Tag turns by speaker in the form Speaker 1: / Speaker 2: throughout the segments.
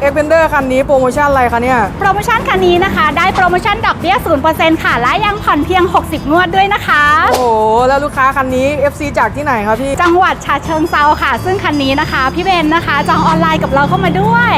Speaker 1: เอ็กเพนเดอร์คันนี้โปรโมชั่นอะไรคะเนี่ย
Speaker 2: โปรโมชั่นคันนี้นะคะ ได้โปรโมชั่นดอกเบี้ย0%ค่ะ และยังผ่อนเพียง 60 งวดด้วยนะคะ
Speaker 1: โอ้โห แล้วลูกค้าคันนี้ FC จากที่ไหนครับพี่
Speaker 2: จังหวัดฉะเชิงเซาค่ะ ซึ่งคันนี้นะคะ พี่เบนนะคะจองออนไลน์กับเราเข้ามาด้วย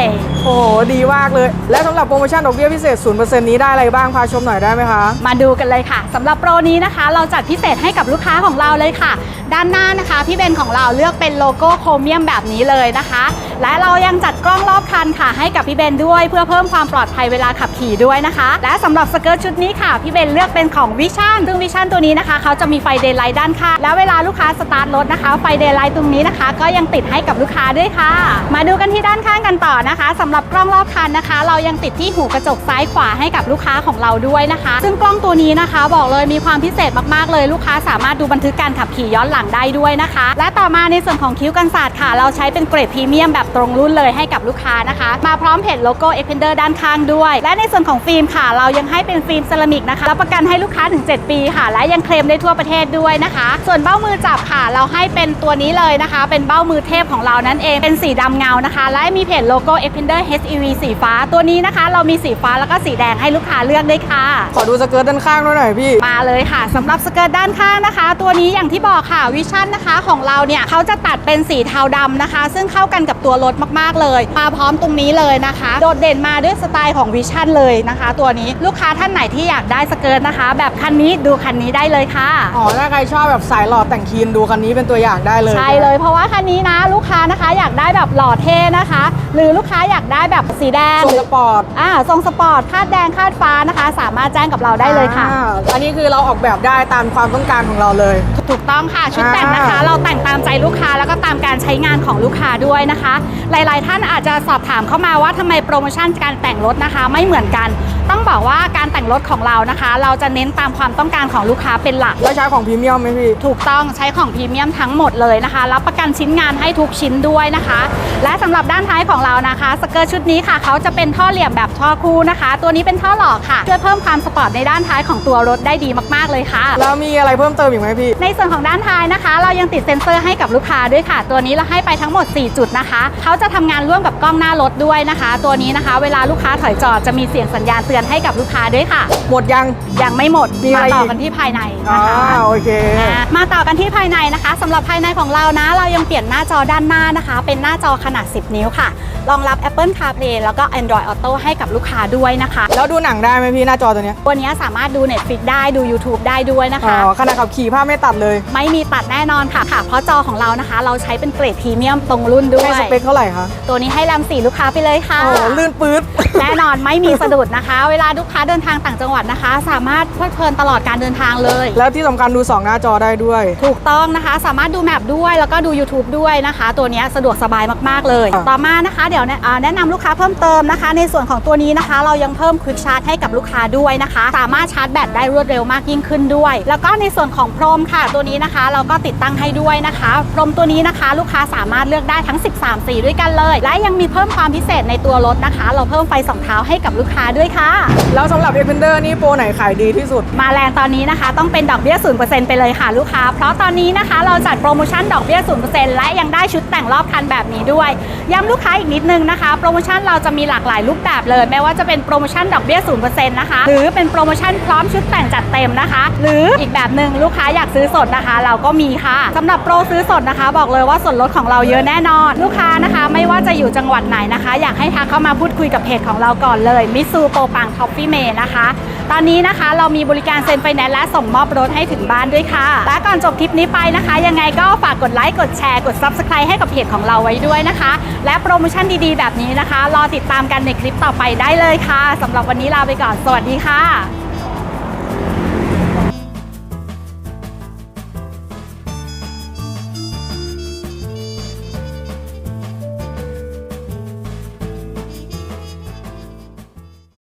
Speaker 1: โอ้โห ดีมากเลย และสำหรับโปรโมชั่นดอกเบี้ยพิเศษ 0%นี้ได้อะไรบ้างพาชมหน่อยได้ไหมคะ
Speaker 2: มาดูกันเลยค่ะสำหรับโปรนี้นะคะ เราจัดพิเศษให้กับลูกค้าของเราเลยค่ะ ด้านหน้านะคะพี่เบนของเราเลือกเป็นโลโก้โครเมียมแบบนี้เลยนะคะ และเรายังจัด กล้องรอบคันค่ะ ให้กับพี่เบนด้วย เพื่อเพิ่มความปลอดภัยเวลาขับขี่ด้วยนะคะ และสำหรับสเกิร์ตชุดนี้ค่ะ พี่เบนเลือกเป็นของวิชั่นซึ่งวิชั่นตัวนี้นะคะเขาจะมีไฟเดย์ไลท์ด้านข้างแล้วเวลาลูกค้าสตาร์ทรถนะคะ ไฟเดย์ไลท์ตรงนี้นะคะ ก็ยังติดให้กับลูกค้าด้วยค่ะ มาดูกันที่ด้านข้างกันต่อนะคะสำหรับกล้องรอบคันนะคะ เรายังติดที่หูกระจกซ้ายขวาให้กับลูกค้าของเราด้วยนะคะ ซึ่งกล้องตัวนี้นะคะ บอกเลยมีความพิเศษมากๆเลยลูกค้าสามารถดูบันทึกการขับขี่ย้อนหลังได้ด้วยนะคะ และต่อมาในส่วนของคิ้วกันศาสตร์ค่ะ เราใช้เป็นเกรดพรีเมียมแบบตรงรุ่นเลยให้กับลูกค้านะคะ มาพร้อมเพจโลโก้เอฟเฟนเดอร์ด้านข้างด้วย และในส่วนของฟิล์มค่ะ เรายังให้เป็นฟิล์มเซรามิกนะคะรับประกันให้ลูกค้าถึง 7 ปีค่ะ และยังเคลมได้ทั่วประเทศด้วยนะคะ ส่วนเบ้ามือจับค่ะ เราให้เป็นตัวนี้เลยนะคะ เป็นเบ้ามือเทพของเรานั่นเองเป็นสีดำเงานะคะ และมีเพจโลโก้ e f f e n d e r HEV สีฟ้า ตัวนี้นะคะ เรามีสีฟ้าแล้วก็สีแดงให้ลูกค้าเลือกด้วยค่ะ
Speaker 1: ขอดูสเกิร์ตด้านข้างด้วยหน่อยพี่
Speaker 2: มาเลยค่ะสำหรับสเกิร์ตด้านข้างนะคะ ตัวนี้อย่างที่บอกค่ะวิชั่นนะคะของเราเนี่ยเขาจะตัดเป็นสีเทาดำนะคะ ซึ่งเข้ากันกับตัวรถมากๆเลยมาพร้อมตรงนี้เลยนะคะ โดดเด่นมาด้วยสไตล์ของวิชั่นเลยนะคะ ตัวนี้ลูกค้าท่านไหนที่อยากได้สเกิร์ตนะคะ แบบคันนี้ดูคันนี้ได้เลยค่ะ
Speaker 1: อ๋อถ้าใครชอบแบบสายหล่อแต่งคีนดูคันนี้เป็นตัวอย่างได้เลย
Speaker 2: ใช่เลย เพราะว่าคันนี้นะ ลูกค้านะคะอยากได้แบบหล่อเท่นะคะ หรือลูกค้าอยากได้แบบสีแดง
Speaker 1: ทรงสปอร์ต
Speaker 2: อ่าทรงสปอร์ตคาดแดงคาดฟ้านะคะ สามารถแจ้งกับเราได้เลยค่ะ
Speaker 1: อ่าอันนี้คือเราออกแบบได้ตามความต้องการของเราเลย
Speaker 2: ถูกต้องค่ะชุดแต่งนะคะ
Speaker 1: อ่า
Speaker 2: เราแต่งตามใจลูกค้าแล้วก็ตามการใช้งานของลูกค้าด้วยนะคะ หลาย ๆ ท่านอาจจะสอบถามเข้ามาว่าทำไมโปรโมชั่นการแต่งรถนะคะ ไม่เหมือนกันต้องบอกว่าการแต่งรถของเรานะคะ เราจะเน้นตามความต้องการของลูกค้าเป็นหลัก
Speaker 1: แล้วใช้ของพรีเมียมไหมพี่
Speaker 2: ถูกต้องใช้ของพรีเมียมทั้งหมดเลยนะคะ รับประกันชิ้นงานให้ทุกชิ้นด้วยนะคะ และสำหรับด้านท้ายของเรานะคะ สเกิร์ตชุดนี้ค่ะ เขาจะเป็นท่อเหลี่ยมแบบท่อคู่นะคะ ตัวนี้เป็นท่อหล่อค่ะช่วยเพิ่มความสปอร์ตในด้านท้ายของตัวรถได้ดีมากๆเลยค่ะ
Speaker 1: แล้วมีอะไรเพิ่มเติมอีกไหมพี่
Speaker 2: ในส่วนของด้านท้ายนะคะ เรายังติดเซ็นเซอร์ให้กับลูกค้าด้วยค่ะ ตัวนี้เราให้ไปทั้งหมด 4 จุดนะคะเขาจะทำงานร่วมกับกล้องหน้ารถด้วยนะคะ ตัวนี้นะคะ เวลาลูกค้าถอยจอดจะมีเสียงสัญญาณเตือนให้กับลูกค้าด้วยค่ะ
Speaker 1: หมดยัง
Speaker 2: ยังไม่หมด
Speaker 1: มีอะไร
Speaker 2: มาต่อ
Speaker 1: อีก
Speaker 2: กันที่ภายใน
Speaker 1: อ่า
Speaker 2: นะคะ
Speaker 1: โอเค
Speaker 2: อ่ามาต่อกันที่ภายในนะคะสำหรับภายในของเรานะ เรายังเปลี่ยนหน้าจอด้านหน้านะคะ เป็นหน้าจอขนาด 10 นิ้วค่ะ รองรับ Apple CarPlay แล้วก็ Android Auto ให้กับลูกค้าด้วยนะคะ
Speaker 1: แล้วดูหนังได้ไหมพี่หน้าจอตัวเนี้ย
Speaker 2: ตัวนี้สามารถดู Netflix ได้ดู YouTube ได้ด้วยนะ
Speaker 1: อ๋
Speaker 2: คะ
Speaker 1: อขนาดขับขี่ภาพไม่ตัดเลย
Speaker 2: ไม่มีตัดแน่นอนค่ะค่ะ เพราะจอของเรานะคะ เราใช้เป็นเกรดพรีเมียมตรงรุ่นด้ว
Speaker 1: ให้
Speaker 2: ย
Speaker 1: สเปคเท่าไหร่คะ
Speaker 2: ตัวนี้ให้แรมสี่ลูกค้าไปเลยค่ะ
Speaker 1: โอ้ลื่นปื๊ด
Speaker 2: แน่นอนไม่มีสะดุดนะคะเวลาลูกค้าเดินทางต่างจังหวัดนะคะ สามารถเพลิดเพลินตลอดการเดินทางเลย
Speaker 1: แล้วที่สำคัญดู 2 หน้าจอได้ด้วย
Speaker 2: ถูกต้องนะคะ สามารถดูแมปด้วยแล้วก็ดู YouTube ด้วยนะคะ ตัวเนี้ยสะดวกสบายมากๆเลย
Speaker 1: ครับ
Speaker 2: ต่อมานะคะเดี๋ยวแนะอ่าแนะนำลูกค้าเพิ่มเติมนะคะ ในส่วนของตัวนี้นะคะ เรายังเพิ่มควิกชาร์จให้กับลูกค้าด้วยนะคะ สามารถชาร์จแบตได้รวดเร็วมากยิ่งขึ้นด้วย แล้วก็ในส่วนของพรมค่ะ ตัวนี้นะคะ เราก็ติดตั้งให้ด้วยนะคะพรมตัวนี้นะคะ ลูกค้าสามารถเลือกได้ทั้ง 13 สีด้วยกันเลย และยังมีเพิ่มความพิเศษในตัวรถนะคะ เราเพิ่มไฟสองเท้าให้กับลูกค้าด้วยค่ะ
Speaker 1: แล้วสำหรับ e x p e n d e r นี่โปรไหนขายดีที่สุด
Speaker 2: มาแรงตอนนี้นะคะ ต้องเป็นดอกเบี้ย0%ไปเลยค่ะลูกค้า เพราะตอนนี้นะคะเราจัดโปรโมชั่นดอกเบี้ย0%และยังได้ชุดแต่งรอบคันแบบนี้ด้วย ย้ำลูกค้าอีกนิดนึงนะคะ โปรโมชั่นเราจะมีหลากหลายรูปแบบเลย ไม่ว่าจะเป็นโปรโมชั่นดอกเบี้ย0%นะคะหรือเป็นโปรโมชั่นพร้อมชุดแต่งจัดเต็มนะคะ หรืออีกแบบหนึ่งลูกค้าอยากซื้อสดนะคะ เราก็มีค่ะสำหรับโปรซื้อสดนะคะ บอกเลยว่าส่วนลดของเราเยอะแน่นอน ลูกค้านะคะ ไม่ว่าจะอยู่จังหวัดไหนนะคะ อยากให้ทักเข้ามาพูดคุยกับเพจของเราก่อนเลยมิซูโปปังาง Coffee m a นะคะ ตอนนี้นะคะเรามีบริการเซ็นไฟแนนซ์และส่งมอบรถให้ถึงบ้านด้วยค่ะ และก่อนจบคลิปนี้ไปนะคะ ยังไงก็ฝากกดไลค์กดแชร์กด Subscribe ให้กับเพจของเราไว้ด้วยนะคะ และโปรโมชั่นดีๆ แบบนี้นะคะ รอติดตามกันในคลิปต่อไปได้เลยค่ะสำหรับวันนี้ลาไปก่อนสวัสดีค่ะ